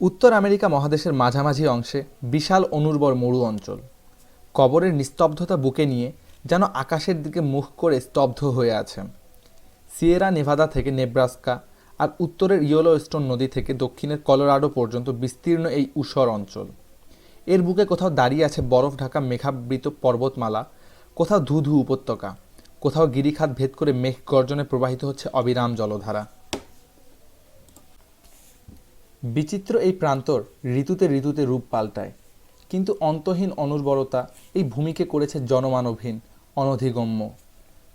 উত্তর আমেরিকা মহাদেশের মাঝামাঝি অংশে বিশাল অনুর্বর মরু অঞ্চল। কবরের নিস্তব্ধতা বুকে নিয়ে যেন আকাশের দিকে মুখ করে স্তব্ধ হয়ে আছে। সিয়েরা নেভাদা থেকে নেব্রাস্কা আর উত্তরের ইয়েলো স্টোন নদী থেকে দক্ষিণের কলোরাডো পর্যন্ত বিস্তীর্ণ এই ঊষর অঞ্চল। এর বুকে কোথাও দাঁড়িয়ে আছে বরফ ঢাকা মেঘাবৃত পর্বতমালা, কোথাও ধু ধু উপত্যকা, কোথাও গিরিখাত ভেদ করে মেঘ গর্জনে প্রবাহিত হচ্ছে অবিরাম জলধারা। বিচিত্র এই প্রান্তর ঋতুতে ঋতুতে রূপ পাল্টায়। কিন্তু অন্তহীন অনুর্বরতা এই ভূমিকে করেছে জনমানবহীন, অনধিগম্য।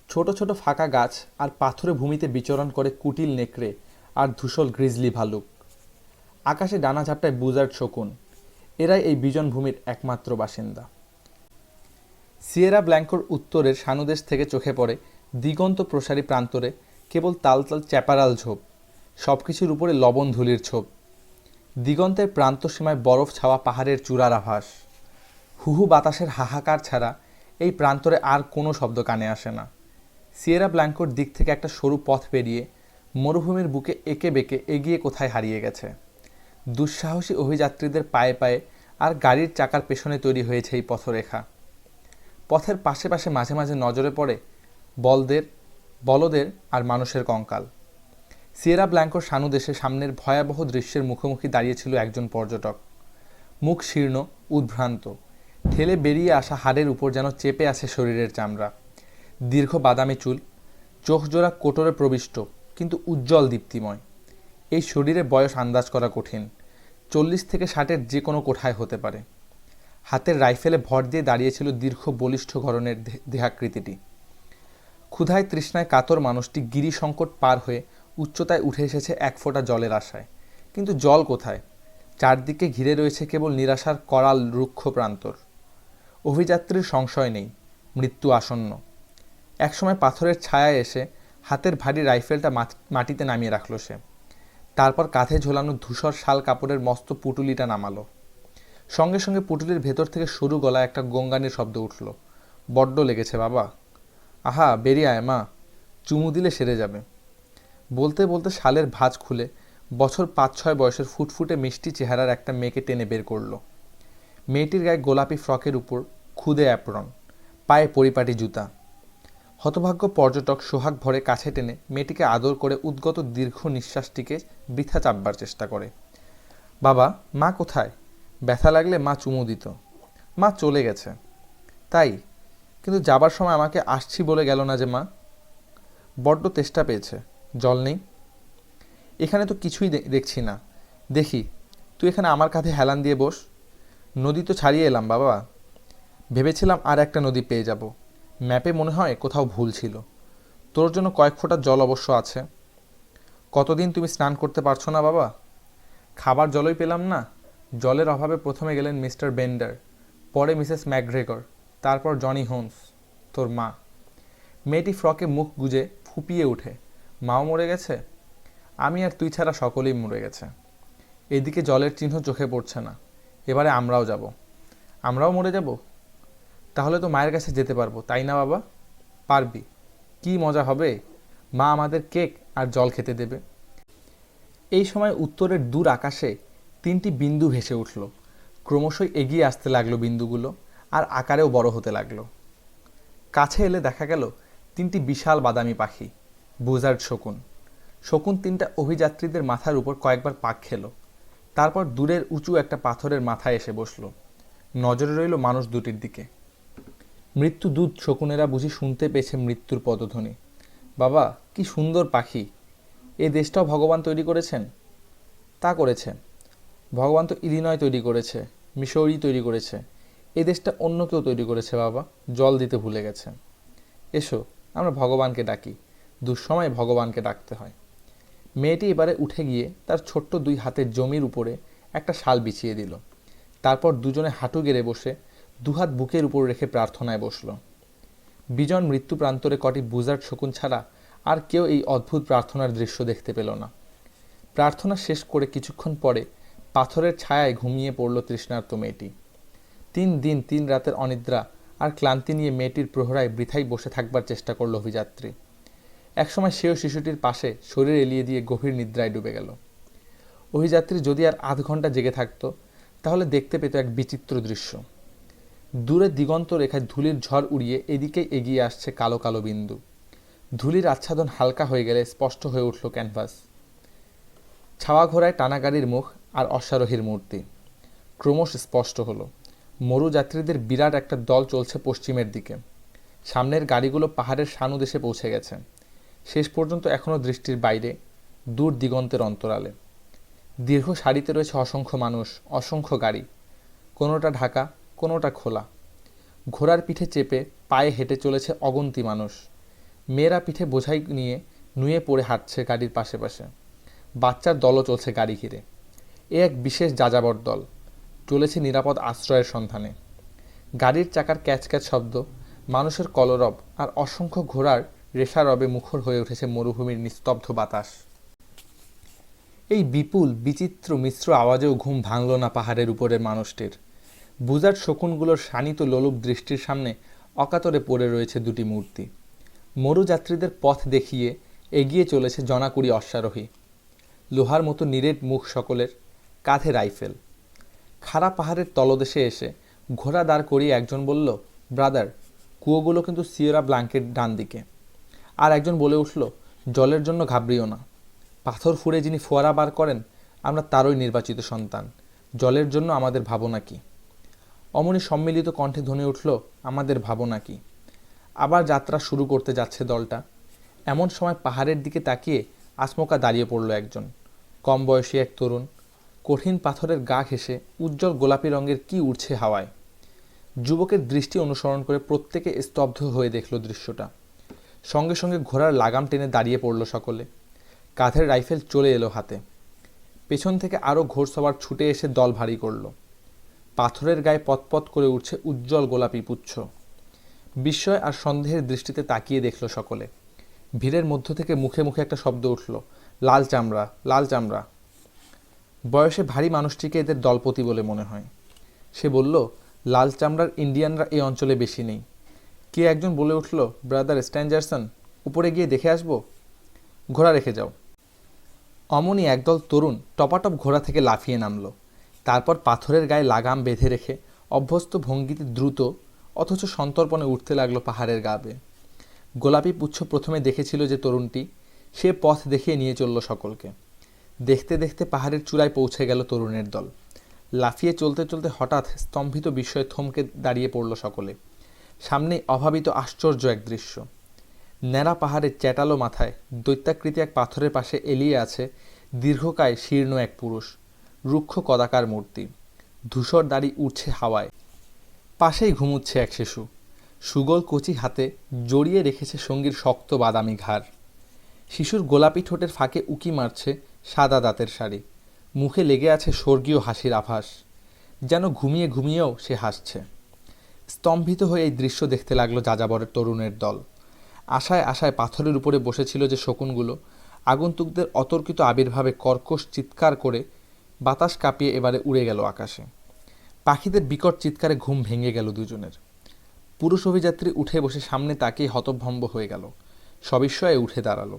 ছোট ছোট ফাঁকা গাছ আর পাথরে ভূমিতে বিচরণ করে কুটিল নেকড়ে আর ধূসল গ্রিজলি ভালুক। আকাশে ডানা ঝাপটায় বুজার্ড শকুন। এরাই এই বিজন ভূমির একমাত্র বাসিন্দা। সিয়েরা ব্ল্যাঙ্কোর উত্তরের সানুদেশ থেকে চোখে পড়ে দিগন্ত প্রসারী প্রান্তরে কেবল তালতাল চ্যাপারাল ঝোপ সব কিছুর উপরে লবণ ধুলির ছোপ। দিগন্তের প্রান্ত সীমায় বরফ ছাওয়া পাহাড়ের চূড়ার আভাস। হুহু বাতাসের হাহাকার ছাড়া এই প্রান্তরে আর কোনো শব্দ কানে আসে না। সিয়েরা ব্ল্যাঙ্কোর দিক থেকে একটা সরু পথ পেরিয়ে মরুভূমির বুকে এঁকে বেঁকে এগিয়ে কোথায় হারিয়ে গেছে। দুঃসাহসী অভিযাত্রীদের পায়ে পায়ে আর গাড়ির চাকার পেছনে তৈরি হয়েছে এই পথরেখা। পথের পাশে পাশে মাঝে মাঝে নজরে পড়ে বলদের বলদের আর মানুষের কঙ্কাল। সিয়েরা ব্ল্যাঙ্কোর সানুদেশে সামনের ভয়াবহ দৃশ্যের মুখোমুখি দাঁড়িয়েছিল একজন পর্যটক। মুখ শীর্ণ, উদ্ভ্রান্ত। ঠেলে বেরিয়ে আসা হাড়ের উপর যেন চেপে আছে শরীরের চামড়া। দীর্ঘ বাদামি চুল চোখ জোড়া কোটরে প্রবিষ্ট, কিন্তু উজ্জ্বল দীপ্তিময়। এই শরীরে বয়স আন্দাজ করা কঠিন, চল্লিশ থেকে ষাটের যে কোনো কোঠায় হতে পারে। হাতের রাইফেলে ভর দিয়ে দাঁড়িয়েছিল দীর্ঘ বলিষ্ঠ ধরনের দেহাকৃতিটি। ক্ষুধায় তৃষ্ণায় কাতর মানুষটি গিরি সংকট পার হয়ে উচ্চতায় উঠে এসেছে এক ফোঁটা জলের আশায়। কিন্তু জল কোথায়? চারদিকে ঘিরে রয়েছে কেবল নিরাশার করাল রুক্ষ প্রান্তর। অভিযাত্রীর সংশয় নেই, মৃত্যু আসন্ন। একসময় পাথরের ছায়ায় এসে হাতের ভারী রাইফেলটা মাটিতে নামিয়ে রাখল সে। তারপর কাঁধে ঝোলানো ধূসর শাল কাপড়ের মস্ত পুটুলিটা নামালো। সঙ্গে সঙ্গে পুটুলির ভেতর থেকে সরু গলায় একটা গঙ্গানির শব্দ উঠল। বড্ড লেগেছে বাবা। আহা, বেরিয়ে আয় মা। চুমু দিলে সেরে যাবে। বলতে বলতে শালের ভাঁজ খুলে বছর পাঁচ ছয় বয়সের ফুটফুটে মিষ্টি চেহারার একটা মেয়েকে টেনে বের করল। মেয়েটির গায়ে গোলাপি ফ্রকের উপর খুদে অ্যাপ্রন, পায়ে পরিপাটি জুতা। হতভাগ্য পর্যটক সোহাগ ভরে কাছে টেনে মেয়েটিকে আদর করে উদ্গত দীর্ঘ নিঃশ্বাসটিকে বৃথা চাপবার চেষ্টা করে। বাবা, মা কোথায়? ব্যথা লাগলে মা চুমু দিত। মা চলে গেছে। তাই? কিন্তু যাবার সময় আমাকে আসছি বলে গেল না যে মা? বড্ড তেষ্টা পেয়েছে। জল নেই। এখানে তো কিছুই দেখছি না। দেখি, তুই এখানে আমার কাঁধে হেলান দিয়ে বস। নদী তো ছাড়িয়ে এলাম, বাবা। ভেবেছিলাম আর একটা নদী পেয়ে যাব। ম্যাপে মনে হয় কোথাও ভুল ছিল। তোর জন্য কয়েক ফোঁটা জল অবশ্য আছে। কতদিন তুমি স্নান করতে পারছ না, বাবা? খাবার জলই পেলাম না। জলের অভাবে প্রথমে গেলেন মিস্টার বেন্ডার, পরে মিসেস ম্যাকগ্রেগর, তারপর জনি হোমস, তোর মা। মেয়েটি ফ্রকে মুখ গুজে ফুপিয়ে উঠে মাও মরে গেছে? আমি আর তুই ছাড়া সকলেই মরে গেছে। এদিকে জলের চিহ্ন চোখে পড়ছে না। এবারে আমরাও যাব। আমরাও মরে যাব? তাহলে তো মায়ের কাছে যেতে পারব, তাই না বাবা? পারবি। কি মজা হবে? মা আমাদের কেক আর জল খেতে দেবে। এই সময় উত্তরের দূর আকাশে তিনটি বিন্দু ভেসে উঠল। ক্রমশই এগিয়ে আসতে লাগল বিন্দুগুলো আর আকারেও বড় হতে লাগল। কাছে এলে দেখা গেল তিনটি বিশাল বাদামি পাখি। বুজার্ড শকুন। শকুন তিনটা অভিযাত্রীদের মাথার উপর কয়েকবার পাক খেলো। তারপর দূরের উঁচু একটা পাথরের মাথায় এসে বসল। নজরে রইল মানুষ দুটির দিকে। মৃত্যু দূত শকুনেরা বুঝি শুনতে পেয়েছে মৃত্যুর পদধ্বনি। বাবা, কি সুন্দর পাখি। এ দেশটাও ভগবান তৈরি করেছেন? তা করেছে। ভগবান তো ইলিনয় তৈরি করেছে মিশৌরি তৈরি করেছে। এ দেশটা অন্য কেউ তৈরি করেছে বাবা, জল দিতে ভুলে গেছে। এসো, আমরা ভগবানকে ডাকি। দুঃসময়ে ভগবানকে ডাকতে হয়। মেয়েটি এবারে উঠে গিয়ে তার ছোট্ট দুই হাতের জমির উপরে একটা শাল বিছিয়ে দিল। তারপর দুজনে হাঁটু গেড়ে বসে দুহাত বুকের উপর রেখে প্রার্থনায় বসল। বিজন মৃত্যু প্রান্তরে কটি বুজার্ড শকুন ছাড়া আর কেউ এই অদ্ভুত প্রার্থনার দৃশ্য দেখতে পেল না। প্রার্থনা শেষ করে কিছুক্ষণ পরে পাথরের ছায়ায় ঘুমিয়ে পড়ল তৃষ্ণার্ত মেয়েটি। তিন দিন তিন রাতের অনিদ্রা আর ক্লান্তি নিয়ে মেয়েটির প্রহরায় বৃথাই বসে থাকবার চেষ্টা করল অভিযাত্রী। একসময় সেও শিশুটির পাশে শরীর এলিয়ে দিয়ে গভীর নিদ্রায় ডুবে গেল। অভিযাত্রী যদি আর আধ ঘণ্টা জেগে থাকতো, তাহলে দেখতে পেত এক বিচিত্র দৃশ্য। দূরে দিগন্ত রেখায় ধুলির ঝড় উড়িয়ে এদিকে এগিয়ে আসছে কালো কালো বিন্দু। ধুলির আচ্ছাদন হালকা হয়ে গেলে স্পষ্ট হয়ে উঠল ক্যানভাস। ছাওয়া ঘোড়ায় টানা গাড়ির মুখ আর অশ্বারোহীর মূর্তি। ক্রমশ স্পষ্ট হলো, মরু যাত্রীদের বিরাট একটা দল চলছে পশ্চিমের দিকে। সামনের গাড়িগুলো পাহাড়ের সানুদেশে পৌঁছে গেছে। শেষ পর্যন্ত এখনও দৃষ্টির বাইরে, দূর দিগন্তের অন্তরালে। দীর্ঘ সারিতে রয়েছে অসংখ্য মানুষ, অসংখ্য গাড়ি। কোনোটা ঢাকা, কোনোটা খোলা। ঘোড়ার পিঠে চেপে পায়ে হেঁটে চলেছে অগন্তি মানুষ। মেয়েরা পিঠে বোঝাই নিয়ে নুয়ে পড়ে হাঁটছে গাড়ির পাশে পাশে বাচ্চার দলও চলছে গাড়ি ঘিরে। এ এক বিশেষ যাযাবর দল। চলেছে নিরাপদ আশ্রয়ের সন্ধানে। গাড়ির চাকার ক্যাচ ক্যাচ শব্দ, মানুষের কলরব আর অসংখ্য ঘোড়ার রেশারবে মুখর হয়ে উঠেছে মরুভূমির নিস্তব্ধ বাতাস। এই বিপুল, বিচিত্র, মিশ্র আওয়াজেও ঘুম ভাঙল না পাহাড়ের উপরের মানুষটির। বুজার শকুনগুলোর শানিত লোলুপ দৃষ্টির সামনে অকাতরে পড়ে রয়েছে দুটি মূর্তি। মরু যাত্রীদের পথ দেখিয়ে এগিয়ে চলেছে জনাকুড়ি অশ্বারোহী। লোহার মতো নিরেট মুখ সকলের কাঁধে রাইফেল। খাড়া পাহাড়ের তলদেশে এসে ঘোড়া দাঁড় করিয়ে একজন বলল, ব্রাদার, কুয়োগুলো কিন্তু সিয়েরা ব্লাঙ্কের ডান দিকে আর একজন বলে উঠল, জলের জন্য ঘাবড়িও না। পাথর ফুঁড়ে যিনি ফোয়ারা বার করেন, আমরা তারই নির্বাচিত সন্তান। জলের জন্য আমাদের ভাবনা কি? অমনি সম্মিলিত কণ্ঠে ধ্বনি উঠল, আমাদের ভাবনা কি? আবার যাত্রা শুরু করতে যাচ্ছে দলটা। এমন সময় পাহাড়ের দিকে তাকিয়ে আসমকা দাঁড়িয়ে পড়ল একজন। কম বয়সী এক তরুণ। কঠিন পাথরের গা ঘেঁষে উজ্জ্বল গোলাপি রঙের কি উড়ছে হাওয়ায়। যুবকের দৃষ্টি অনুসরণ করে প্রত্যেকে স্তব্ধ হয়ে দেখল দৃশ্যটা। সঙ্গে সঙ্গে ঘোড়ার লাগাম টেনে দাঁড়িয়ে পড়ল সকলে। কাঁধের রাইফেল চলে এলো হাতে। পেছন থেকে আরও ঘোড়সওয়ার ছুটে এসে দল ভারী করল। পাথরের গায়ে পতপত করে উঠছে উজ্জ্বল গোলাপি পুচ্ছ। বিস্ময় আর সন্দেহের দৃষ্টিতে তাকিয়ে দেখল সকলে। ভিড়ের মধ্য থেকে মুখে মুখে একটা শব্দ উঠল, লাল চামড়া লাল চামড়া। বয়সে ভারী মানুষটিকে এদের দলপতি বলে মনে হয়। সে বলল, লাল চামড়ার ইন্ডিয়ানরা এই অঞ্চলে বেশি নেই। কে একজন বলে উঠল, ব্রাদার স্ট্যান্ডারসন উপরে গিয়ে দেখে আসব? ঘোড়া রেখে যাও। অমনি একদল তরুণ টপাটপ ঘোড়া থেকে লাফিয়ে নামল। তারপর পাথরের গায়ে লাগাম বেঁধে রেখে অভ্যস্ত ভঙ্গিতে দ্রুত, অথচ সন্তর্পণে উঠতে লাগল পাহাড়ের গা বেয়ে। গোলাপি পুচ্ছ প্রথমে দেখেছিল যে তরুণটি, সে পথ দেখিয়ে নিয়ে চলল সকলকে। দেখতে দেখতে পাহাড়ের চূড়ায় পৌঁছে গেল তরুণের দল। লাফিয়ে চলতে চলতে হঠাৎ স্তম্ভিত বিস্ময়ে থমকে দাঁড়িয়ে পড়ল সকলে। সামনে অভাবিত আশ্চর্য এক দৃশ্য। ন্যাড়া পাহাড়ের চ্যাটালো মাথায় দৈত্যাকৃতি এক পাথরের পাশে এলিয়ে আছে দীর্ঘকায় শীর্ণ এক পুরুষ, রুক্ষ কদাকার মূর্তি। ধূসর দাড়ি উঠছে হাওয়ায়। পাশেই ঘুমুচ্ছে এক শিশু। সুগল কচি হাতে জড়িয়ে রেখেছে সঙ্গীর শক্ত বাদামি ঘাড়। শিশুর গোলাপি ঠোঁটের ফাঁকে উকি মারছে সাদা দাঁতের শাড়ি। মুখে লেগে আছে স্বর্গীয় হাসির আভাস। যেন ঘুমিয়ে ঘুমিয়েও সে হাসছে। স্তম্ভিত হয়ে এই দৃশ্য দেখতে লাগল যাযাবরের তরুণের দল। আশায় আশায় পাথরের উপরে বসেছিল যে শকুনগুলো, আগন্তুকদের অতর্কিত আবির্ভাবে কর্কশ চিৎকার করে বাতাস কাঁপিয়ে এবারে উড়ে গেল আকাশে। পাখিদের বিকট চিৎকারে ঘুম ভেঙে গেল দুজনের। পুরুষ অভিযাত্রী উঠে বসে সামনে তাকেই হতভম্ব হয়ে গেল। সবিস্ময়ে উঠে দাঁড়াল।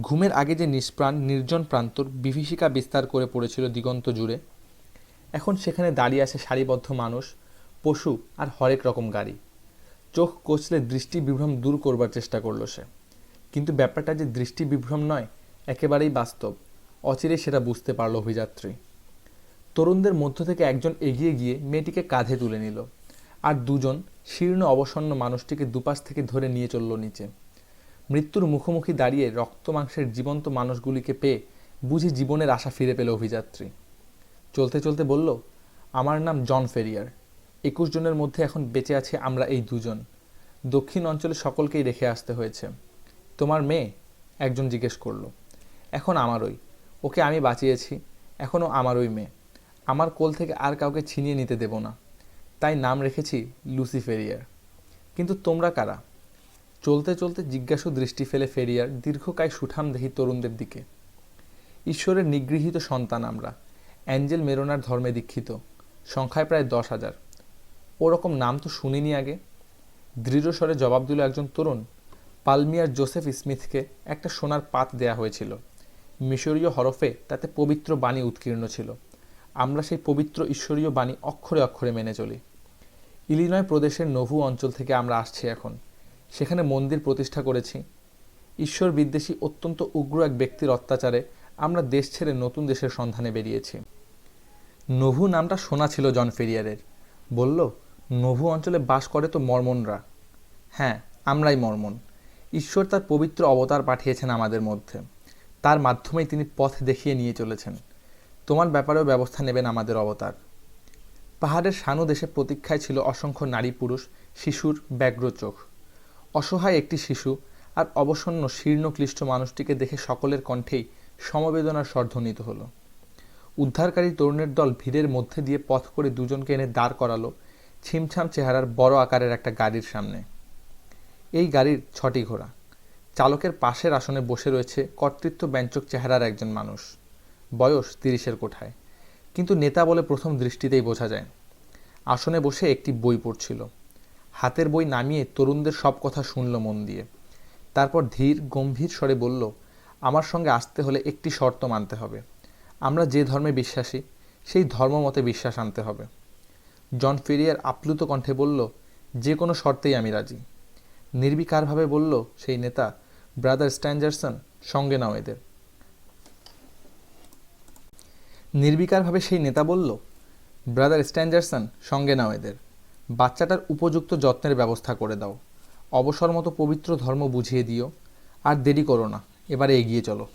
ঘুমের আগে যে নিষ্প্রাণ, নির্জন প্রান্তর বিভীষিকা বিস্তার করে পড়েছিল দিগন্ত জুড়ে, এখন সেখানে দাঁড়িয়ে আছে সারিবদ্ধ মানুষ পশু আর হরেক রকম গাড়ি। চোখ কচলে দৃষ্টি বিভ্রম দূর করবার চেষ্টা করল সে। কিন্তু ব্যাপারটা যে দৃষ্টি বিভ্রম নয়, একেবারেই বাস্তব। অচিরে সেটা বুঝতে পারল অভিযাত্রী। তরুণদের মধ্য থেকে একজন এগিয়ে গিয়ে মেয়েটিকে কাঁধে তুলে নিল আর দুজন শীর্ণ অবসন্ন মানুষটিকে দুপাশ থেকে ধরে নিয়ে চলল নিচে। মৃত্যুর মুখোমুখি দাঁড়িয়ে রক্ত মাংসের জীবন্ত মানুষগুলিকে পেয়ে বুঝি জীবনের আশা ফিরে পেল অভিযাত্রী। চলতে চলতে বলল, আমার নাম জন ফেরিয়ার। একুশ জনের মধ্যে এখন বেঁচে আছি আমরা এই দুজন। দক্ষিণ অঞ্চলে সকলকেই রেখে আসতে হয়েছে। তোমার মেয়ে? একজন জিজ্ঞেস করল। এখন আমারই। ওকে আমি বাঁচিয়েছি। এখনও আমারই মেয়ে। আমার কোল থেকে আর কাউকে ছিনিয়ে নিতে দেব না। তাই নাম রেখেছি লুসি ফেরিয়ার কিন্তু তোমরা কারা? চলতে চলতে জিজ্ঞাসু দৃষ্টি ফেলে ফেরিয়ার দীর্ঘকায় সুঠাম দেহি তরুণদের দিকে। ঈশ্বরের নিগৃহীত সন্তান আমরা। অ্যাঞ্জেল মেরোনার ধর্মে দীক্ষিত। সংখ্যায় প্রায় দশ হাজার। ওরকম নাম তো শুনিনি আগে। দৃঢ় স্বরে জবাব দিল একজন তরুণ। পালমিয়ার জোসেফ স্মিথকে একটা সোনার পাত দেয়া হয়েছিল। মিশরীয় হরফে তাতে পবিত্র বাণী উৎকীর্ণ ছিল। আমরা সেই পবিত্র ঈশ্বরীয় বাণী অক্ষরে অক্ষরে মেনে চলি। ইলিনয় প্রদেশের নভু অঞ্চল থেকে আমরা আসছি এখন। সেখানে মন্দির প্রতিষ্ঠা করেছি। ঈশ্বর বিদ্বেষী অত্যন্ত উগ্র এক ব্যক্তির অত্যাচারে আমরা দেশ ছেড়ে নতুন দেশের সন্ধানে বেরিয়েছি। নভু নামটা শোনা ছিল জন ফেরিয়ারের। বলল নভু অঞ্চলে বাস করে তো মর্মনরা। হ্যাঁ আমরাই মর্মন। ঈশ্বর তার পবিত্র অবতার পাঠিয়েছেন আমাদের মধ্যে। তার মাধ্যমেই তিনি পথ দেখিয়ে নিয়ে চলেছেন। তোমার ব্যাপারেও ব্যবস্থা নেবেন আমাদের অবতার। পাহাড়ের সানু দেশে প্রতীক্ষায় ছিল অসংখ্য নারী পুরুষ, শিশুর ব্যগ্র চোখ। অসহায় একটি শিশু আর অবসন্ন, শীর্ণ, ক্লিষ্ট মানুষটিকে দেখে সকলের কণ্ঠেই সমবেদনার স্বরধ্বনিত হলো। উদ্ধারকারী তরুণের দল ভিড়ের মধ্যে দিয়ে পথ করে দুজনকে এনে দাঁড় করালো ছিমছাম চেহারার বড় আকারের একটা গাড়ির সামনে। এই গাড়ির ছটি ঘোড়া। চালকের পাশের আসনে বসে রয়েছে কর্তৃত্ব ব্যঞ্চক চেহারার একজন মানুষ। বয়স তিরিশের কোঠায়। কিন্তু নেতা বলে প্রথম দৃষ্টিতেই বোঝা যায়। আসনে বসে একটি বই পড়ছিল। হাতের বই নামিয়ে তরুণদের সব কথা শুনল মন দিয়ে। তারপর ধীর, গম্ভীর স্বরে বলল, আমার সঙ্গে আসতে হলে একটি শর্ত মানতে হবে। আমরা যে ধর্মে বিশ্বাসী, সেই ধর্ম মতে বিশ্বাস আনতে হবে। জন ফেরিয়ার আপ্লুত কণ্ঠে বলল, যে কোনো শর্তেই আমি রাজি। নির্বিকারভাবে বলল সেই নেতা, ব্রাদার স্ট্যান্ডারসন সঙ্গে নাও এদের। নির্বিকারভাবে সেই নেতা বলল, ব্রাদার স্ট্যান্ডারসন সঙ্গে নাও এদের। বাচ্চাটার উপযুক্ত যত্নের ব্যবস্থা করে দাও। অবসর মতো পবিত্র ধর্ম বুঝিয়ে দিও। আর দেরি করো না, এবারে এগিয়ে চলো।